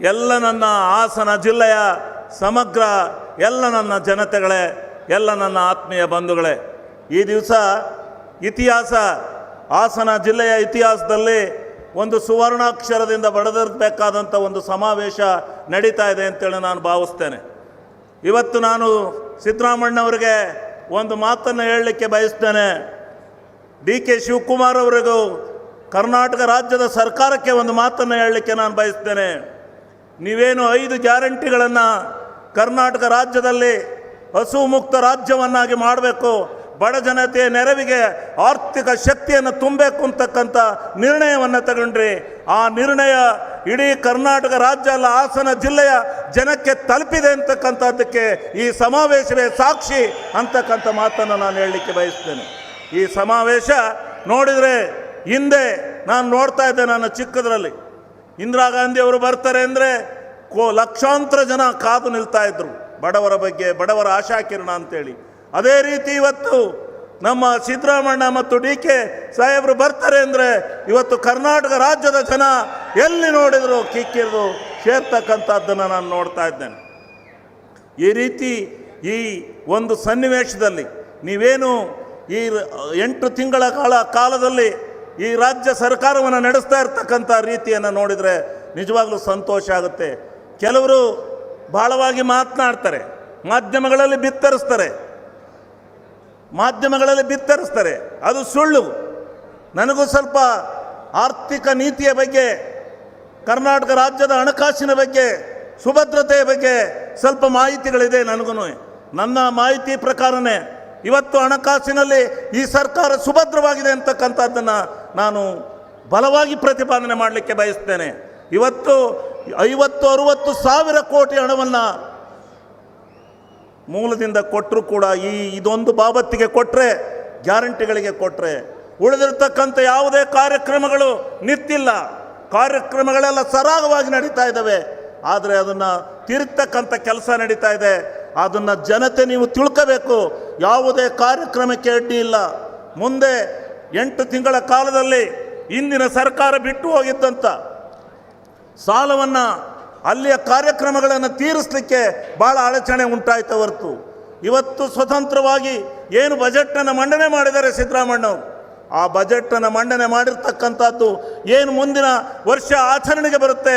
ಎಲ್ಲ ನನ್ನ ಹಾಸನ ಜಿಲ್ಲೆಯ ಸಮಗ್ರ ಎಲ್ಲ ನನ್ನ ಜನತೆಗಳೇ, ಎಲ್ಲ ನನ್ನ ಆತ್ಮೀಯ ಬಂಧುಗಳೇ, ಈ ದಿವಸ ಇತಿಹಾಸ, ಹಾಸನ ಜಿಲ್ಲೆಯ ಇತಿಹಾಸದಲ್ಲಿ ಒಂದು ಸುವರ್ಣಾಕ್ಷರದಿಂದ ಬಡದಿರಬೇಕಾದಂಥ ಒಂದು ಸಮಾವೇಶ ನಡೀತಾ ಇದೆ ಅಂತೇಳಿ ನಾನು ಭಾವಿಸ್ತೇನೆ. ಇವತ್ತು ನಾನು ಸಿದ್ದರಾಮಣ್ಣವರಿಗೆ ಒಂದು ಮಾತನ್ನು ಹೇಳಲಿಕ್ಕೆ ಬಯಸ್ತೇನೆ. ಡಿ ಕೆ ಶಿವಕುಮಾರ್ ಅವರಿಗೂ ಕರ್ನಾಟಕ ರಾಜ್ಯದ ಸರ್ಕಾರಕ್ಕೆ ಒಂದು ಮಾತನ್ನು ಹೇಳಲಿಕ್ಕೆ ನಾನು ಬಯಸ್ತೇನೆ. ನೀವೇನು ಐದು ಗ್ಯಾರಂಟಿಗಳನ್ನು ಕರ್ನಾಟಕ ರಾಜ್ಯದಲ್ಲಿ ಹಸು ಮುಕ್ತ ರಾಜ್ಯವನ್ನಾಗಿ ಮಾಡಬೇಕು, ಬಡ ಜನತೆಯ ನೆರವಿಗೆ ಆರ್ಥಿಕ ಶಕ್ತಿಯನ್ನು ತುಂಬಬೇಕು ಅಂತಕ್ಕಂಥ ನಿರ್ಣಯವನ್ನು ತಗೊಂಡ್ರಿ. ಆ ನಿರ್ಣಯ ಇಡೀ ಕರ್ನಾಟಕ ರಾಜ್ಯ ಅಲ್ಲ, ಹಾಸನ ಜಿಲ್ಲೆಯ ಜನಕ್ಕೆ ತಲುಪಿದೆ ಅಂತಕ್ಕಂಥದ್ದಕ್ಕೆ ಈ ಸಮಾವೇಶವೇ ಸಾಕ್ಷಿ ಅಂತಕ್ಕಂಥ ಮಾತನ್ನು ನಾನು ಹೇಳಲಿಕ್ಕೆ ಬಯಸ್ತೇನೆ. ಈ ಸಮಾವೇಶ ನೋಡಿದರೆ ಹಿಂದೆ ನಾನು ನೋಡ್ತಾ ಇದ್ದೆ ನನ್ನ ಚಿಕ್ಕದ್ರಲ್ಲಿ. ಇಂದಿರಾ ಗಾಂಧಿ ಅವರು ಬರ್ತಾರೆ ಅಂದರೆ ಕೋ ಲಕ್ಷಾಂತರ ಜನ ಕಾದು ನಿಲ್ತಾ ಇದ್ರು. ಬಡವರ ಬಗ್ಗೆ, ಬಡವರ ಆಶಾಕಿರಣ ಅಂತೇಳಿ. ಅದೇ ರೀತಿ ಇವತ್ತು ನಮ್ಮ ಸಿದ್ದರಾಮಣ್ಣ ಮತ್ತು ಡಿ ಕೆ ಸಾಹೇಬರು ಬರ್ತಾರೆ ಅಂದರೆ ಇವತ್ತು ಕರ್ನಾಟಕ ರಾಜ್ಯದ ಜನ ಎಲ್ಲಿ ನೋಡಿದ್ರು ಕಿಕ್ಕಿರಿದು ಸೇರ್ತಕ್ಕಂಥದ್ದನ್ನು ನಾನು ನೋಡ್ತಾ ಇದ್ದೇನೆ. ಈ ರೀತಿ ಈ ಒಂದು ಸನ್ನಿವೇಶದಲ್ಲಿ ನೀವೇನು ಈ ಎಂಟು ತಿಂಗಳ ಕಾಲ ಕಾಲದಲ್ಲಿ ಈ ರಾಜ್ಯ ಸರ್ಕಾರವನ್ನು ನಡೆಸ್ತಾ ಇರ್ತಕ್ಕಂಥ ರೀತಿಯನ್ನು ನೋಡಿದರೆ ನಿಜವಾಗ್ಲೂ ಸಂತೋಷ ಆಗುತ್ತೆ. ಕೆಲವರು ಬಹಳವಾಗಿ ಮಾತನಾಡ್ತಾರೆ, ಮಾಧ್ಯಮಗಳಲ್ಲಿ ಬಿತ್ತರಿಸ್ತಾರೆ. ಮಾಧ್ಯಮಗಳಲ್ಲಿ ಬಿತ್ತರಿಸ್ತಾರೆ. ಅದು ಸುಳ್ಳು. ನನಗೂ ಸ್ವಲ್ಪ ಆರ್ಥಿಕ ನೀತಿಯ ಬಗ್ಗೆ, ಕರ್ನಾಟಕ ರಾಜ್ಯದ ಹಣಕಾಸಿನ ಬಗ್ಗೆ, ಸುಭದ್ರತೆಯ ಬಗ್ಗೆ ಸ್ವಲ್ಪ ಮಾಹಿತಿಗಳಿದೆ ನನಗೂ. ನನ್ನ ಮಾಹಿತಿ ಪ್ರಕಾರನೇ ಇವತ್ತು ಹಣಕಾಸಿನಲ್ಲಿ ಈ ಸರ್ಕಾರ ಸುಭದ್ರವಾಗಿದೆ ಅಂತಕ್ಕಂಥದ್ದನ್ನು ನಾನು ಬಲವಾಗಿ ಪ್ರತಿಪಾದನೆ ಮಾಡಲಿಕ್ಕೆ ಬಯಸ್ತೇನೆ. ಇವತ್ತು ಐವತ್ತು, ಅರುವತ್ತು ಸಾವಿರ ಕೋಟಿ ಹಣವನ್ನು ಮೂಲದಿಂದ ಕೊಟ್ಟರು ಕೂಡ ಈ ಇದೊಂದು ಬಾಬತ್ತಿಗೆ ಕೊಟ್ಟರೆ ಗ್ಯಾರಂಟಿಗಳಿಗೆ ಕೊಟ್ಟರೆ ಉಳಿದಿರ್ತಕ್ಕಂಥ ಯಾವುದೇ ಕಾರ್ಯಕ್ರಮಗಳು ನಿಂತಿಲ್ಲ. ಕಾರ್ಯಕ್ರಮಗಳೆಲ್ಲ ಸರಾಗವಾಗಿ ನಡೀತಾ ಇದ್ದಾವೆ. ಆದರೆ ಅದನ್ನು ತಿರುಗ್ತಕ್ಕಂಥ ಕೆಲಸ ನಡೀತಾ ಇದೆ. ಅದನ್ನು ಜನತೆ ನೀವು ತಿಳ್ಕೋಬೇಕು. ಯಾವುದೇ ಕಾರ್ಯಕ್ರಮಕ್ಕೆ ಅಡ್ಡಿ ಇಲ್ಲ. ಮುಂದೆ ಎಂಟು ತಿಂಗಳ ಕಾಲದಲ್ಲಿ ಇಂದಿನ ಸರ್ಕಾರ ಬಿಟ್ಟು ಹೋಗಿದ್ದಂಥ ಸಾಲವನ್ನು ಅಲ್ಲಿಯ ಕಾರ್ಯಕ್ರಮಗಳನ್ನು ತೀರಿಸಲಿಕ್ಕೆ ಭಾಳ ಅಡಚಣೆ ಉಂಟಾಯಿತು ಹೊರತು. ಇವತ್ತು ಸ್ವತಂತ್ರವಾಗಿ ಏನು ಬಜೆಟನ್ನು ಮಂಡನೆ ಮಾಡಿದ್ದಾರೆ ಸಿದ್ದರಾಮಣ್ಣವರು ಆ ಬಜೆಟನ್ನು ಮಂಡನೆ ಮಾಡಿರ್ತಕ್ಕಂಥದ್ದು ಏನು ಮುಂದಿನ ವರ್ಷ ಆಚರಣೆಗೆ ಬರುತ್ತೆ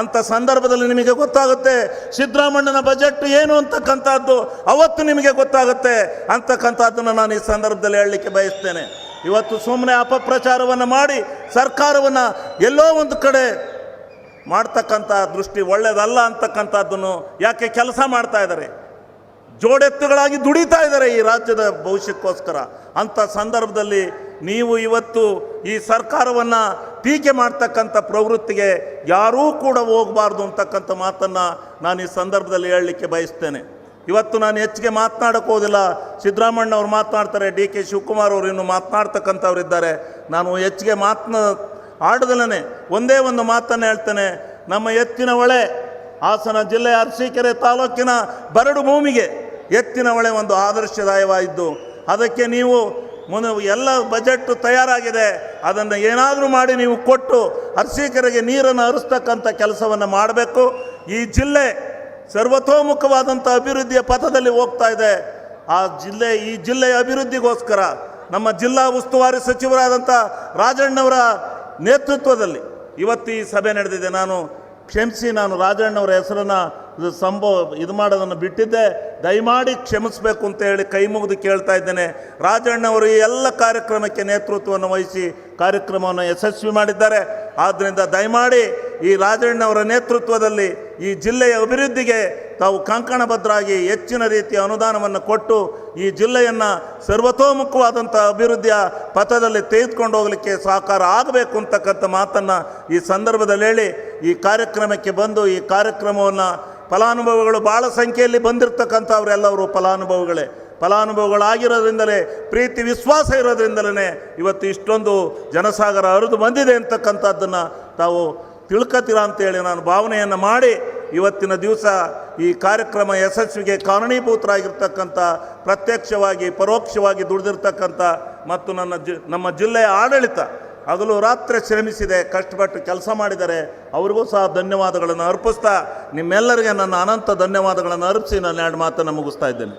ಅಂಥ ಸಂದರ್ಭದಲ್ಲಿ ನಿಮಗೆ ಗೊತ್ತಾಗುತ್ತೆ. ಸಿದ್ದರಾಮಣ್ಣನ ಬಜೆಟ್ ಏನು ಅಂತಕ್ಕಂಥದ್ದು ಅವತ್ತು ನಿಮಗೆ ಗೊತ್ತಾಗುತ್ತೆ ಅಂತಕ್ಕಂಥದ್ದನ್ನು ನಾನು ಈ ಸಂದರ್ಭದಲ್ಲಿ ಹೇಳಲಿಕ್ಕೆ ಬಯಸ್ತೇನೆ. ಇವತ್ತು ಸುಮ್ಮನೆ ಅಪಪ್ರಚಾರವನ್ನು ಮಾಡಿ ಸರ್ಕಾರವನ್ನು ಎಲ್ಲೋ ಒಂದು ಕಡೆ ಮಾಡ್ತಕ್ಕಂಥ ದೃಷ್ಟಿ ಒಳ್ಳೆಯದಲ್ಲ ಅಂತಕ್ಕಂಥದ್ದನ್ನು ಯಾಕೆ ಕೆಲಸ ಮಾಡ್ತಾ ಇದ್ದಾರೆ? ಜೋಡೆತ್ತುಗಳಾಗಿ ದುಡಿತಾ ಇದ್ದಾರೆ ಈ ರಾಜ್ಯದ ಭವಿಷ್ಯಕ್ಕೋಸ್ಕರ. ಅಂಥ ಸಂದರ್ಭದಲ್ಲಿ ನೀವು ಇವತ್ತು ಈ ಸರ್ಕಾರವನ್ನು ಟೀಕೆ ಮಾಡ್ತಕ್ಕಂಥ ಪ್ರವೃತ್ತಿಗೆ ಯಾರೂ ಕೂಡ ಹೋಗಬಾರ್ದು ಅಂತಕ್ಕಂಥ ಮಾತನ್ನು ನಾನು ಈ ಸಂದರ್ಭದಲ್ಲಿ ಹೇಳಲಿಕ್ಕೆ ಬಯಸ್ತೇನೆ. ಇವತ್ತು ನಾನು ಹೆಚ್ಚಿಗೆ ಮಾತನಾಡೋಕ್ಕೋದಿಲ್ಲ ಸಿದ್ದರಾಮಣ್ಣ ಅವ್ರು ಮಾತನಾಡ್ತಾರೆ, ಡಿ ಕೆ ಶಿವಕುಮಾರ್ ಅವರು ಇನ್ನು ಮಾತನಾಡ್ತಕ್ಕಂಥವ್ರಿದ್ದಾರೆ ನಾನು ಹೆಚ್ಚಿಗೆ ಮಾತನ ಆಡದಲ್ಲೇ ಒಂದೇ ಒಂದು ಮಾತನ್ನು ಹೇಳ್ತೇನೆ. ನಮ್ಮ ಎತ್ತಿನ ಹೊಳೆ, ಹಾಸನ ಜಿಲ್ಲೆ ಅರಸೀಕೆರೆ ತಾಲೂಕಿನ ಬರಡು ಭೂಮಿಗೆ ಎತ್ತಿನ ಹೊಳೆ ಒಂದು ಆದರ್ಶದಾಯವಾಗಿದ್ದು ಅದಕ್ಕೆ ನೀವು ಮುನ, ಎಲ್ಲ ಬಜೆಟ್ ತಯಾರಾಗಿದೆ. ಅದನ್ನು ಏನಾದರೂ ಮಾಡಿ ನೀವು ಕೊಟ್ಟು ಅರಸೀಕೆರೆಗೆ ನೀರನ್ನು ಹರಿಸ್ತಕ್ಕಂಥ ಕೆಲಸವನ್ನು ಮಾಡಬೇಕು. ಈ ಜಿಲ್ಲೆ ಸರ್ವತೋಮುಖವಾದಂಥ ಅಭಿವೃದ್ಧಿಯ ಪಥದಲ್ಲಿ ಹೋಗ್ತಾ ಇದೆ. ಆ ಜಿಲ್ಲೆ, ಈ ಜಿಲ್ಲೆಯ ಅಭಿವೃದ್ಧಿಗೋಸ್ಕರ ನಮ್ಮ ಜಿಲ್ಲಾ ಉಸ್ತುವಾರಿ ಸಚಿವರಾದಂಥ ರಾಜಣ್ಣವರ ನೇತೃತ್ವದಲ್ಲಿ ಇವತ್ತು ಈ ಸಭೆ ನಡೆದಿದೆ. ನಾನು ಕ್ಷಮಿಸಿ, ನಾನು ರಾಜಣ್ಣವರ ಹೆಸರನ್ನು ಸಂಭವ ಇದು ಮಾಡೋದನ್ನು ಬಿಟ್ಟಿದ್ದೆ. ದಯಮಾಡಿ ಕ್ಷಮಿಸಬೇಕು ಅಂತ ಹೇಳಿ ಕೈ ಮುಗಿದು ಕೇಳ್ತಾ ಇದ್ದೇನೆ. ರಾಜಣ್ಣವರು ಈ ಎಲ್ಲ ಕಾರ್ಯಕ್ರಮಕ್ಕೆ ನೇತೃತ್ವವನ್ನು ವಹಿಸಿ ಕಾರ್ಯಕ್ರಮವನ್ನು ಯಶಸ್ವಿ ಮಾಡಿದ್ದಾರೆ. ಆದ್ದರಿಂದ ದಯಮಾಡಿ ಈ ರಾಜಣ್ಣವರ ನೇತೃತ್ವದಲ್ಲಿ ಈ ಜಿಲ್ಲೆಯ ಅಭಿವೃದ್ಧಿಗೆ ತಾವು ಕಂಕಣಬದ್ಧರಾಗಿ ಹೆಚ್ಚಿನ ರೀತಿಯ ಅನುದಾನವನ್ನು ಕೊಟ್ಟು ಈ ಜಿಲ್ಲೆಯನ್ನು ಸರ್ವತೋಮುಖವಾದಂಥ ಅಭಿವೃದ್ಧಿಯ ಪಥದಲ್ಲಿ ತೆಗೆದುಕೊಂಡು ಹೋಗಲಿಕ್ಕೆ ಸಹಕಾರ ಆಗಬೇಕು ಅಂತಕ್ಕಂಥ ಮಾತನ್ನು ಈ ಸಂದರ್ಭದಲ್ಲಿ ಹೇಳಿ ಈ ಕಾರ್ಯಕ್ರಮಕ್ಕೆ ಬಂದು ಈ ಕಾರ್ಯಕ್ರಮವನ್ನು ಫಲಾನುಭವಿಗಳು ಭಾಳ ಸಂಖ್ಯೆಯಲ್ಲಿ ಬಂದಿರತಕ್ಕಂಥವರೆಲ್ಲವರು ಫಲಾನುಭವಿಗಳೇ. ಫಲಾನುಭವಿಗಳಾಗಿರೋದ್ರಿಂದಲೇ, ಪ್ರೀತಿ, ವಿಶ್ವಾಸ ಇರೋದ್ರಿಂದಲೇ ಇವತ್ತು ಇಷ್ಟೊಂದು ಜನಸಾಗರ ಹರಿದು ಬಂದಿದೆ ಅಂತಕ್ಕಂಥದ್ದನ್ನು ತಾವು ತಿಳ್ಕತ್ತೀರ ಅಂತೇಳಿ ನಾನು ಭಾವನೆಯನ್ನು ಮಾಡಿ ಇವತ್ತಿನ ದಿವಸ ಈ ಕಾರ್ಯಕ್ರಮ ಯಶಸ್ವಿಗೆ ಕಾರಣೀಭೂತರಾಗಿರ್ತಕ್ಕಂಥ, ಪ್ರತ್ಯಕ್ಷವಾಗಿ, ಪರೋಕ್ಷವಾಗಿ ದುಡಿದಿರ್ತಕ್ಕಂಥ ಮತ್ತು ನನ್ನ ಜಿ, ನಮ್ಮ ಜಿಲ್ಲೆಯ ಆಡಳಿತ ಹಗಲು ರಾತ್ರಿ ಶ್ರಮಿಸಿದೆ, ಕಷ್ಟಪಟ್ಟು ಕೆಲಸ ಮಾಡಿದರೆ ಅವ್ರಿಗೂ ಸಹ ಧನ್ಯವಾದಗಳನ್ನು ಅರ್ಪಿಸ್ತಾ ನಿಮ್ಮೆಲ್ಲರಿಗೆ ನನ್ನ ಅನಂತ ಧನ್ಯವಾದಗಳನ್ನು ಅರ್ಪಿಸಿ, ನಾನು ಎರಡು ಮಾತನ್ನು ಮುಗಿಸ್ತಾ ಇದ್ದೇನೆ.